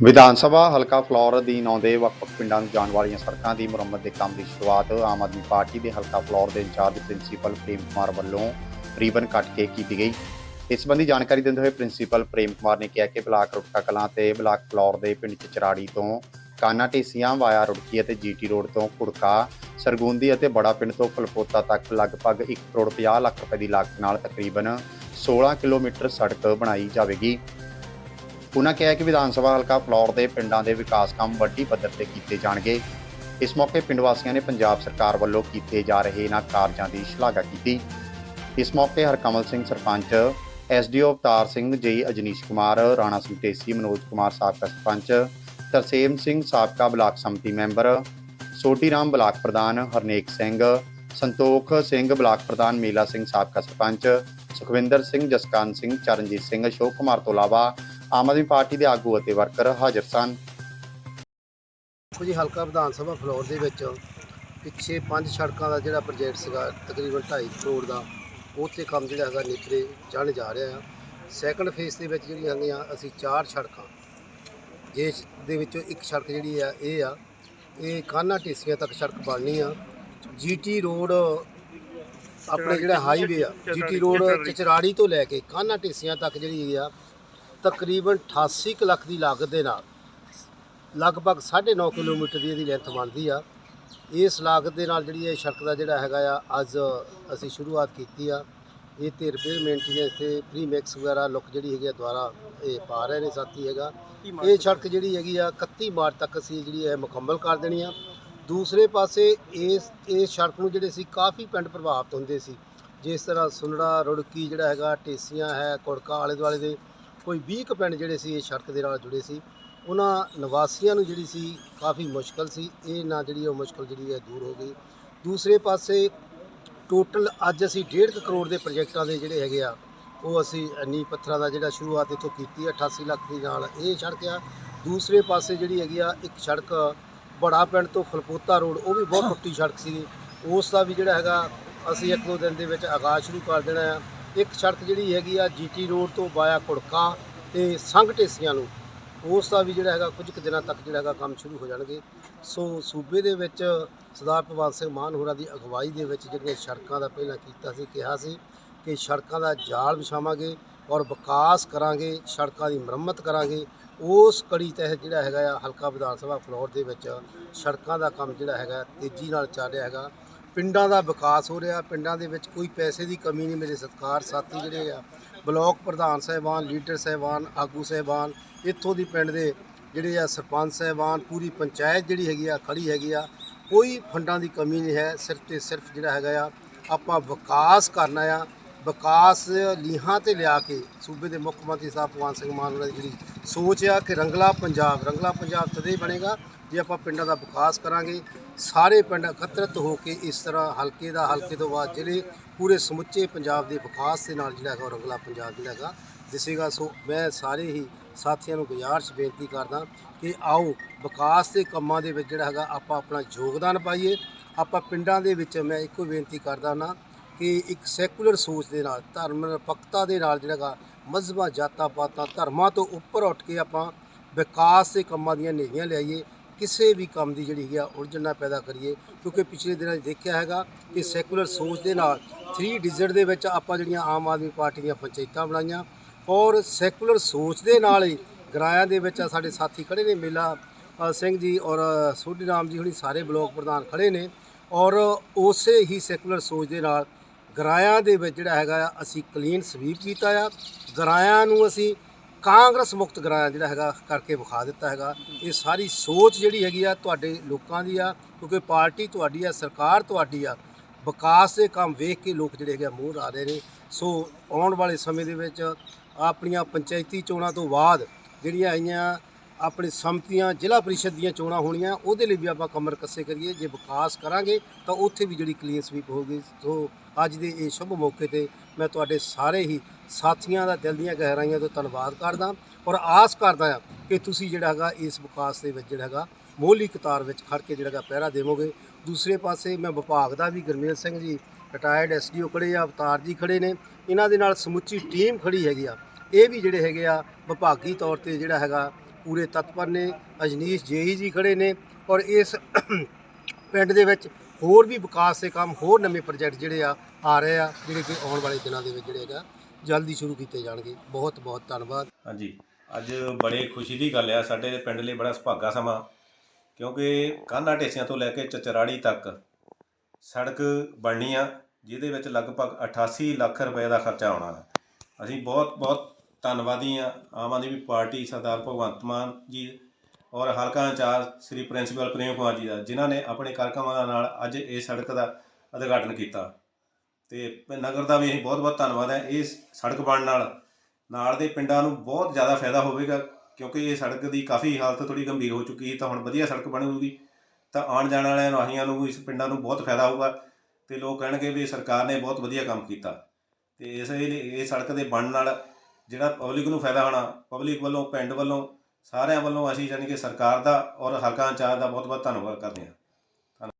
ਵਿਧਾਨ ਸਭਾ, ਹਲਕਾ ਫਲੌਰ ਅਧੀਨ ਆਉਂਦੇ ਵੱਖ-ਵੱਖ ਪਿੰਡਾਂ ਨੂੰ ਜਾਣ ਵਾਲੀਆਂ ਸੜਕਾਂ ਦੀ ਮੁਰੰਮਤ ਦੇ ਕੰਮ ਦੀ ਸ਼ੁਰੂਆਤ ਆਮ ਆਦਮੀ ਪਾਰਟੀ ਦੇ ਹਲਕਾ ਫਲੌਰ ਦੇ ਇੰਚਾਰਜ ਪ੍ਰਿੰਸੀਪਲ ਪ੍ਰੇਮ ਕੁਮਾਰ ਵੱਲੋਂ ਰੀਬਨ ਕੱਟ ਕੇ ਕੀਤੀ ਗਈ। ਇਸ ਸੰਬੰਧੀ ਜਾਣਕਾਰੀ ਦਿੰਦੇ ਹੋਏ ਪ੍ਰਿੰਸੀਪਲ ਪ੍ਰੇਮ ਕੁਮਾਰ ਨੇ ਕਿਹਾ ਕਿ ਬਲਾਕ ਰੁੜਕਾ ਕਲਾਂ ਤੇ ਬਲਾਕ ਫਲੌਰ ਦੇ ਪਿੰਡ ਚਚਰਾੜੀ ਤੋਂ ਕਾਨਾ ਢੇਸੀਆਂ ਵਾਇਆ ਰੁੜਕੀ ਅਤੇ ਜੀਟੀ ਰੋਡ ਤੋਂ ਕੁੜਕਾ, ਸਰਗੁੰਦੀ ਅਤੇ ਬੜਾ ਪਿੰਡ ਤੋਂ ਫਲਪੋਤਾ ਤੱਕ ਲਗਭਗ 1 ਕਰੋੜ 50 ਲੱਖ ਰੁਪਏ ਦੀ ਲਾਗਤ ਨਾਲ ਤਕਰੀਬਨ 16 ਕਿਲੋਮੀਟਰ ਸੜਕ ਬਣਾਈ ਜਾਵੇਗੀ। ਉਨ੍ਹਾਂ ਕਿਹਾ ਕਿ ਵਿਧਾਨ ਸਭਾ ਹਲਕਾ ਫਲੌਰ ਦੇ ਪਿੰਡਾਂ ਦੇ ਵਿਕਾਸ ਕੰਮ ਵੱਡੀ ਪੱਧਰ ਤੇ ਕੀਤੇ ਜਾਣਗੇ। ਇਸ ਮੌਕੇ ਪਿੰਡ ਵਾਸੀਆਂ ਨੇ ਪੰਜਾਬ ਸਰਕਾਰ ਵੱਲੋਂ ਕੀਤੇ ਜਾ ਰਹੇ ਇਹਨਾਂ ਕਾਰਜਾਂ ਦੀ ਸ਼ਲਾਘਾ ਕੀਤੀ। ਇਸ ਮੌਕੇ ਹਰਕਮਲ ਸਿੰਘ ਸਰਪੰਚ ਐਸਡੀਓ ਅਵਤਾਰ ਸਿੰਘ ਜੀ ਅਜਨੀਸ਼ ਕੁਮਾਰ, ਰਾਣਾ ਸਿੰਘ ਢੇਸੀ ਮਨੋਜ ਕੁਮਾਰ ਸਾਬਕਾ ਸਰਪੰਚ, ਤਰਸੇਮ ਸਿੰਘ ਸਾਬਕਾ ਬਲਾਕ ਸੰਮਤੀ ਮੈਂਬਰ ਸੋਢੀ ਰਾਮ ਬਲਾਕ ਪ੍ਰਧਾਨ ਹਰਨੇਕ ਸਿੰਘ, ਸੰਤੋਖ ਸਿੰਘ ਬਲਾਕ ਪ੍ਰਧਾਨ ਮੀਲਾ ਸਿੰਘ ਸਾਬਕਾ ਸਰਪੰਚ, ਸੁਖਵਿੰਦਰ ਸਿੰਘ ਜਸਕਾਨ ਸਿੰਘ, ਚਰਨਜੀਤ ਸਿੰਘ, ਅਸ਼ੋਕ ਕੁਮਾਰ ਤੋਂ ਇਲਾਵਾ ਆਮ ਆਦਮੀ ਪਾਰਟੀ ਦੇ ਆਗੂ ਅਤੇ ਵਰਕਰ ਹਾਜ਼ਰ ਸਨ। ਦੇਖੋ ਜੀ, ਹਲਕਾ ਵਿਧਾਨ ਸਭਾ ਫਲੋਰ ਦੇ ਵਿੱਚ ਪਿੱਛੇ ਪੰਜ ਸੜਕਾਂ ਦਾ ਜਿਹੜਾ ਪ੍ਰੋਜੈਕਟ ਸੀਗਾ, ਤਕਰੀਬਨ 2.5 ਕਰੋੜ ਦਾ, ਉਹ ਤੇ ਕੰਮ ਜਿਹੜਾ ਹੈਗਾ ਨਿਪਰੇ ਚੜ੍ਹਨ ਜਾ ਰਿਹਾ ਆ। ਸੈਕੰਡ ਫੇਸ ਦੇ ਵਿੱਚ ਜਿਹੜੀਆਂ ਹੈਗੀਆਂ, ਅਸੀਂ ਚਾਰ ਸੜਕਾਂ, ਜਿਸ ਦੇ ਵਿੱਚੋਂ ਇੱਕ ਸੜਕ ਜਿਹੜੀ ਆ, ਇਹ ਆ। ਇਹ ਕਾਨਾ ਢੇਸੀਆਂ ਤੱਕ ਸੜਕ ਬਣਨੀ ਆ? ਜੀਟੀ ਰੋਡ ਆਪਣੇ ਜਿਹੜਾ ਹਾਈਵੇ ਆ ਜੀਟੀ ਰੋਡ ਚਚਰਾੜੀ ਤੋਂ ਲੈ ਕੇ ਕਾਨਾ ਢੇਸੀਆਂ ਤੱਕ ਜਿਹੜੀ ਆ ਤਕਰੀਬਨ 88 ਕੁ ਲੱਖ ਦੀ ਲਾਗਤ ਦੇ ਨਾਲ ਲਗਭਗ 9.5 ਕਿਲੋਮੀਟਰ ਦੀ ਇਹਦੀ ਲੈਂਥ ਬਣਦੀ ਆ। ਇਸ ਲਾਗਤ ਦੇ ਨਾਲ ਜਿਹੜੀ ਇਹ ਸੜਕ ਦਾ ਜਿਹੜਾ ਹੈਗਾ ਆ, ਅੱਜ ਅਸੀਂ ਸ਼ੁਰੂਆਤ ਕੀਤੀ ਆ। ਇਹ ਤੇ ਰਿਪੇਅਰ ਮੇਨਟੇਨੈਂਸ ਤੇ ਪ੍ਰੀ ਮਿਕਸ ਵਗੈਰਾ ਲੁੱਕ ਜਿਹੜੀ ਹੈਗੀ ਆ ਦੁਆਰਾ ਇਹ ਪਾ ਰਹੇ ਨੇ ਸਾਥੀ ਹੈਗਾ। ਇਹ ਸੜਕ ਜਿਹੜੀ ਹੈਗੀ ਆ 31 ਮਾਰਚ ਤੱਕ ਅਸੀਂ ਜਿਹੜੀ ਹੈ ਮੁਕੰਮਲ ਕਰ ਦੇਣੀ ਆ। ਦੂਸਰੇ ਪਾਸੇ ਇਸ ਇਸ ਸੜਕ ਨੂੰ ਜਿਹੜੇ ਸੀ ਕਾਫੀ ਪਿੰਡ ਪ੍ਰਭਾਵਿਤ ਹੁੰਦੇ ਸੀ। ਜਿਸ ਤਰ੍ਹਾਂ ਸੁਨੜਾ, ਰੁੜਕੀ ਜਿਹੜਾ ਹੈਗਾ ਟੇਸੀਆਂ ਹੈ, ਕੁੜਕਾ ਆਲੇ ਦੁਆਲੇ ਦੇ ਕੋਈ 20 ਕੁ ਪਿੰਡ ਜਿਹੜੇ ਸੀ ਇਸ ਸੜਕ ਦੇ ਨਾਲ ਜੁੜੇ ਸੀ। ਉਹਨਾਂ ਨਿਵਾਸੀਆਂ ਨੂੰ ਜਿਹੜੀ ਸੀ ਕਾਫੀ ਮੁਸ਼ਕਲ ਸੀ। ਇਹ ਨਾ ਜਿਹੜੀ ਉਹ ਮੁਸ਼ਕਲ ਜਿਹੜੀ ਹੈ ਦੂਰ ਹੋ ਗਈ। ਦੂਸਰੇ ਪਾਸੇ ਟੋਟਲ ਅੱਜ ਅਸੀਂ 1.5 ਕਰੋੜ ਦੇ ਪ੍ਰੋਜੈਕਟਾਂ ਦੇ ਜਿਹੜੇ ਹੈਗੇ ਆ ਉਹ ਅਸੀਂ ਨੀ ਪੱਥਰਾਂ ਦਾ ਜਿਹੜਾ ਸ਼ੁਰੂਆਤ ਇੱਥੋਂ ਕੀਤੀ ਹੈ 88 ਲੱਖ ਦੀ ਨਾਲ ਇਹ ਸੜਕ ਆ। ਦੂਸਰੇ ਪਾਸੇ ਜਿਹੜੀ ਹੈਗੀ ਆ ਇੱਕ ਸੜਕ ਬੜਾ ਪਿੰਡ ਤੋਂ ਫਲਪੋਤਾ ਰੋਡ ਉਹ ਵੀ ਬਹੁਤ ਟੁੱਟੀ ਸੜਕ ਸੀ। ਉਸ ਦਾ ਵੀ ਜਿਹੜਾ ਹੈਗਾ ਅਸੀਂ ਇੱਕ ਦੋ ਦਿਨ ਦੇ ਵਿੱਚ ਆਗਾਜ਼ ਸ਼ੁਰੂ ਕਰ ਦੇਣਾ ਆ। ਇੱਕ ਸੜਕ ਜਿਹੜੀ ਹੈਗੀ ਆ ਜੀਟੀ ਰੋਡ ਤੋਂ ਬਾਇਆ ਕੁੜਕਾ ਤੇ ਸੰਘ ਢੇਸੀਆਂ ਨੂੰ, ਉਸ ਦਾ ਵੀ ਜਿਹੜਾ ਹੈਗਾ ਕੁਝ ਕੁ ਦਿਨਾਂ ਤੱਕ ਜਿਹੜਾ ਹੈਗਾ ਕੰਮ ਸ਼ੁਰੂ ਹੋ ਜਾਣਗੇ। ਸੋ ਸੂਬੇ ਦੇ ਵਿੱਚ ਸਰਦਾਰ ਭਗਵੰਤ ਸਿੰਘ ਮਾਨ ਹੋਰਾਂ ਦੀ ਅਗਵਾਈ ਦੇ ਵਿੱਚ ਜਿਹੜੀਆਂ ਸੜਕਾਂ ਦਾ ਪਹਿਲਾਂ ਕੀਤਾ ਸੀ, ਕਿਹਾ ਸੀ ਕਿ ਸੜਕਾਂ ਦਾ ਜਾਲ ਵਿਛਾਵਾਂਗੇ ਔਰ ਵਿਕਾਸ ਕਰਾਂਗੇ, ਸੜਕਾਂ ਦੀ ਮੁਰੰਮਤ ਕਰਾਂਗੇ। ਉਸ ਕੜੀ ਤਹਿਤ ਜਿਹੜਾ ਹੈਗਾ ਆ ਹਲਕਾ ਵਿਧਾਨ ਸਭਾ ਫਲੋਰ ਦੇ ਵਿੱਚ ਸੜਕਾਂ ਦਾ ਕੰਮ ਜਿਹੜਾ ਹੈਗਾ ਤੇਜ਼ੀ ਨਾਲ ਚੱਲ ਰਿਹਾ ਹੈਗਾ। ਪਿੰਡਾਂ ਦਾ ਵਿਕਾਸ ਹੋ ਰਿਹਾ, ਪਿੰਡਾਂ ਦੇ ਵਿੱਚ ਕੋਈ ਪੈਸੇ ਦੀ ਕਮੀ ਨਹੀਂ, ਮੇਰੇ ਸਤਿਕਾਰ ਸਾਥੀ ਜਿਹੜੇ ਆ, ਬਲਾਕ ਪ੍ਰਧਾਨ ਸਾਹਿਬਾਨ, ਲੀਡਰ ਸਾਹਿਬਾਨ, ਆਗੂ ਸਾਹਿਬਾਨ, ਇੱਥੋਂ ਦੀ ਪਿੰਡ ਦੇ ਜਿਹੜੇ ਆ ਸਰਪੰਚ ਸਾਹਿਬਾਨ, ਪੂਰੀ ਪੰਚਾਇਤ ਜਿਹੜੀ ਹੈਗੀ ਆ ਖੜੀ ਹੈਗੀ ਆ, ਕੋਈ ਫੰਡਾਂ ਦੀ ਕਮੀ ਨਹੀਂ ਹੈ, ਸਿਰਫ ਤੇ ਸਿਰਫ ਜਿਹੜਾ ਹੈਗਾ ਆ, ਆਪਾਂ ਵਿਕਾਸ ਕਰਨਾ ਆ, ਵਿਕਾਸ ਲੀਹਾਂ ਤੇ ਲਿਆ ਕੇ ਸੂਬੇ ਦੇ ਮੁੱਖ ਮੰਤਰੀ ਸਾਹਿਬ ਭਗਵੰਤ ਸਿੰਘ ਮਾਨ ਉਹਨਾਂ ਦੀ ਜਿਹੜੀ ਸੋਚ ਆ ਕਿ ਰੰਗਲਾ ਪੰਜਾਬ ਰੰਗਲਾ ਪੰਜਾਬ ਤਦੇ ਬਣੇਗਾ ਜੇ ਆਪਾਂ ਪਿੰਡਾਂ ਦਾ ਵਿਕਾਸ ਕਰਾਂਗੇ, ਸਾਰੇ ਪਿੰਡ ਇਕੱਤਰਿਤ ਹੋ ਕੇ ਇਸ ਤਰ੍ਹਾਂ ਹਲਕੇ ਦਾ ਹਲਕੇ ਤੋਂ ਬਾਅਦ ਜਿਹੜੇ ਪੂਰੇ ਸਮੁੱਚੇ ਪੰਜਾਬ ਦੇ ਵਿਕਾਸ ਦੇ ਨਾਲ ਜਿਹੜਾ ਹੈਗਾ ਉਹ ਰੰਗਲਾ ਪੰਜਾਬ ਜਿਹੜਾ ਹੈਗਾ, ਦਿਸੇਗਾ। ਸੋ ਮੈਂ ਸਾਰੇ ਹੀ ਸਾਥੀਆਂ ਨੂੰ ਗੁਜ਼ਾਰਿਸ਼, ਬੇਨਤੀ ਕਰਦਾ ਕਿ ਆਓ ਵਿਕਾਸ ਦੇ ਕੰਮਾਂ ਦੇ ਵਿੱਚ ਜਿਹੜਾ ਹੈਗਾ ਆਪਾਂ ਆਪਣਾ ਯੋਗਦਾਨ ਪਾਈਏ। ਆਪਾਂ ਪਿੰਡਾਂ ਦੇ ਵਿੱਚ ਮੈਂ ਇੱਕੋ ਬੇਨਤੀ ਕਰਦਾ ਨਾ ਕਿ ਇੱਕ ਸੈਕੂਲਰ ਸੋਚ ਦੇ ਨਾਲ, ਧਰਮ ਨਿਰਪੱਖਤਾ ਦੇ ਨਾਲ ਜਿਹੜਾ ਹੈਗਾ ਮਜ਼ਹਬਾਂ ਜਾਤਾਂ ਪਾਤਾਂ ਧਰਮਾਂ ਤੋਂ ਉੱਪਰ ਉੱਠ ਕੇ ਆਪਾਂ ਵਿਕਾਸ ਦੇ ਕੰਮਾਂ ਦੀਆਂ ਨੇਰੀਆਂ ਲਿਆਈਏ। ਕਿਸੇ ਵੀ ਕੰਮ ਦੀ ਜਿਹੜੀ ਹੈਗੀ ਆ ਉਲਝਣ ਨਾ ਪੈਦਾ ਕਰੀਏ, ਕਿਉਂਕਿ ਪਿਛਲੇ ਦਿਨਾਂ 'ਚ ਦੇਖਿਆ ਹੈਗਾ ਕਿ ਸੈਕੂਲਰ ਸੋਚ ਦੇ ਨਾਲ 3 ਡਿਜਿਟ ਦੇ ਵਿੱਚ ਆਪਾਂ ਜਿਹੜੀਆਂ ਆਮ ਆਦਮੀ ਪਾਰਟੀ ਦੀਆਂ ਪੰਚਾਇਤਾਂ ਬਣਾਈਆਂ ਔਰ ਸੈਕੂਲਰ ਸੋਚ ਦੇ ਨਾਲ ਹੀ ਗਰਾਇਆਂ ਦੇ ਵਿੱਚ ਸਾਡੇ ਸਾਥੀ ਖੜੇ ਨੇ, ਮੇਲਾ ਸਿੰਘ ਜੀ ਔਰ ਸੋਢੀ ਰਾਮ ਜੀ ਹੁਣੀ ਸਾਰੇ ਬਲਾਕ ਪ੍ਰਧਾਨ ਖੜੇ ਨੇ ਔਰ ਉਸੇ ਹੀ ਸੈਕੂਲਰ ਸੋਚ ਦੇ ਨਾਲ ਗਰਾਇਆਂ ਦੇ ਵਿੱਚ ਜਿਹੜਾ ਹੈਗਾ ਅਸੀਂ ਕਲੀਨ ਸਵੀਪ ਕੀਤਾ ਆ। ਗਰਾਇਆਂ ਨੂੰ ਅਸੀਂ ਕਾਂਗਰਸ ਮੁਕਤ ਗਰਾਇਆ ਜਿਹੜਾ ਹੈਗਾ ਕਰਕੇ ਵਿਖਾ ਦਿੱਤਾ ਹੈਗਾ। ਇਹ ਸਾਰੀ ਸੋਚ ਜਿਹੜੀ ਹੈਗੀ ਆ ਤੁਹਾਡੇ ਲੋਕਾਂ ਦੀ ਆ, ਕਿਉਂਕਿ ਪਾਰਟੀ ਤੁਹਾਡੀ ਆ, ਸਰਕਾਰ ਤੁਹਾਡੀ ਆ, ਵਿਕਾਸ ਦੇ ਕੰਮ ਵੇਖ ਕੇ ਲੋਕ ਜਿਹੜੇ ਹੈਗੇ ਆ ਮੂੰਹ ਲਾ ਰਹੇ ਨੇ। ਸੋ ਆਉਣ ਵਾਲੇ ਸਮੇਂ ਦੇ ਵਿੱਚ ਆਪਣੀਆਂ ਪੰਚਾਇਤੀ ਚੋਣਾਂ ਤੋਂ ਬਾਅਦ ਜਿਹੜੀਆਂ ਆਈਆਂ ਆਪਣੇ ਸੰਮਤੀਆਂ ਜ਼ਿਲ੍ਹਾ ਪ੍ਰੀਸ਼ਦ ਦੀਆਂ ਚੋਣਾਂ ਹੋਣੀਆਂ, ਉਹਦੇ ਲਈ ਵੀ ਆਪਾਂ ਕਮਰ ਕੱਸੇ ਕਰੀਏ। ਜੇ ਵਿਕਾਸ ਕਰਾਂਗੇ, ਤਾਂ ਉੱਥੇ ਵੀ ਜਿਹੜੀ ਕਲੀਨ ਸਵੀਪ ਹੋਊਗੀ। ਸੋ ਅੱਜ ਦੇ ਇਹ ਸ਼ੁਭ ਮੌਕੇ ਤੇ ਮੈਂ ਤੁਹਾਡੇ ਸਾਰੇ ਹੀ ਸਾਥੀਆਂ ਦਾ ਦਿਲ ਦੀਆਂ ਗਹਿਰਾਈਆਂ ਤੋਂ ਧੰਨਵਾਦ ਕਰਦਾ ਔਰ ਆਸ ਕਰਦਾ ਹਾਂ ਕਿ ਤੁਸੀਂ ਜਿਹੜਾ ਹੈਗਾ ਇਸ ਵਿਕਾਸ ਦੇ ਵਿੱਚ ਜਿਹੜਾ ਹੈਗਾ ਮੋਹਲੀ ਕਤਾਰ ਵਿੱਚ ਖੜ ਕੇ ਜਿਹੜਾ ਹੈਗਾ ਪਹਿਰਾ ਦੇਵੋਗੇ। ਦੂਸਰੇ ਪਾਸੇ ਮੈਂ ਵਿਭਾਗ ਦਾ ਵੀ ਗੁਰਮੇਲ ਸਿੰਘ ਜੀ ਰਿਟਾਇਰਡ ਐਸਡੀਓ ਖੜੇ ਆ, ਅਵਤਾਰ ਜੀ ਖੜੇ ਨੇ। ਇਹਨਾਂ ਦੇ ਨਾਲ ਸਮੁੱਚੀ ਟੀਮ ਖੜੀ ਹੈਗੀ ਆ। ਇਹ ਵੀ ਜਿਹੜੇ ਹੈਗੇ ਆ ਵਿਭਾਗੀ ਤੌਰ ਤੇ ਜਿਹੜਾ ਹੈਗਾ ਪੂਰੇ ਤਤਪਰ ਨੇ, ਅਜਨੀਸ਼ ਜੇਈ ਜੀ ਖੜੇ ਨੇ ਔਰ ਇਸ ਪਿੰਡ ਦੇ ਵਿੱਚ ਹੋਰ ਵੀ ਵਿਕਾਸ ਦੇ ਕੰਮ, ਹੋਰ ਨਵੇਂ ਪ੍ਰੋਜੈਕਟ ਜਿਹੜੇ ਆ ਆ ਰਹੇ ਆ, ਜਿਹੜੇ ਕਿ ਆਉਣ ਵਾਲੇ ਦਿਨਾਂ ਦੇ ਵਿੱਚ ਜਿਹੜੇ ਹੈਗਾ, ਜਲਦੀ ਸ਼ੁਰੂ ਕੀਤੇ ਜਾਣਗੇ। ਬਹੁਤ ਬਹੁਤ ਧੰਨਵਾਦ। ਹਾਂਜੀ, ਅੱਜ ਬੜੇ ਖੁਸ਼ੀ ਦੀ ਗੱਲ ਆ, ਸਾਡੇ ਪਿੰਡ ਲਈ ਬੜਾ ਸੁਭਾਗਾ ਸਮਾਂ, ਕਿਉਂਕਿ ਕਾਨਾ ਢੇਸੀਆਂ ਤੋਂ ਲੈ ਕੇ ਚਚਰਾੜੀ ਤੱਕ ਸੜਕ ਬਣਨੀ ਆ, ਜਿਹਦੇ ਵਿੱਚ ਲਗਭਗ 88 ਲੱਖ ਰੁਪਏ ਦਾ ਖਰਚਾ ਆਉਣਾ। ਹੈ ਅਸੀਂ ਬਹੁਤ ਬਹੁਤ ਧੰਨਵਾਦੀ ਆ ਆਮ ਆਦਮੀ ਪਾਰਟੀ ਸਰਦਾਰ ਭਗਵੰਤ ਮਾਨ ਜੀ ਔਰ ਹਲਕਾ ਇੰਚਾਰਜ ਸ੍ਰੀ ਪ੍ਰਿੰਸੀਪਲ ਪ੍ਰੇਮ ਕੁਮਾਰ ਜੀ ਦਾ, ਜਿਨ੍ਹਾਂ ਨੇ ਆਪਣੇ ਕਾਰਕਮਾਂ ਨਾਲ ਅੱਜ ਇਹ ਸੜਕ ਦਾ ਉਦਘਾਟਨ ਕੀਤਾ। ਤੇ ਨਗਰ ਦਾ ਵੀ ਅਸੀਂ ਬਹੁਤ ਬਹੁਤ ਧੰਨਵਾਦ ਹੈ। ਇਸ ਸੜਕ ਬਣਨ ਨਾਲ ਨਾਲ ਦੇ ਪਿੰਡਾਂ ਨੂੰ ਬਹੁਤ ਜ਼ਿਆਦਾ ਫਾਇਦਾ ਹੋਵੇਗਾ, ਕਿਉਂਕਿ ਇਹ ਸੜਕ ਦੀ ਕਾਫੀ ਹਾਲਤ ਥੋੜੀ ਗੰਭੀਰ ਹੋ ਚੁੱਕੀ ਹੈ। ਤਾਂ ਹੁਣ ਵਧੀਆ ਸੜਕ ਬਣੂਗੀ, ਤਾਂ ਆਉਣ ਜਾਣ ਵਾਲਿਆਂ ਰਾਹੀਆਂ ਨੂੰ ਇਸ ਪਿੰਡਾਂ ਨੂੰ ਬਹੁਤ ਫਾਇਦਾ ਹੋਊਗਾ ਤੇ ਲੋਕ ਕਹਿਣਗੇ ਵੀ ਸਰਕਾਰ ਨੇ ਬਹੁਤ ਵਧੀਆ ਕੰਮ ਕੀਤਾ। ਤੇ ਇਸ ਲਈ ਇਹ ਸੜਕ ਦੇ ਬਣਨ ਨਾਲ ਜਿਹੜਾ ਪਬਲਿਕ ਨੂੰ ਫਾਇਦਾ ਹੋਣਾ ਪਬਲਿਕ ਵੱਲੋਂ, ਪਿੰਡ ਵੱਲੋਂ, ਸਾਰਿਆਂ ਵੱਲੋਂ ਅਸੀਂ ਜਾਣੀ ਕਿ ਸਰਕਾਰ ਦਾ ਔਰ ਹਲਕਾ ਇੰਚਾਰਜ ਦਾ ਬਹੁਤ ਬਹੁਤ ਧੰਨਵਾਦ ਕਰਦੇ ਹਾਂ।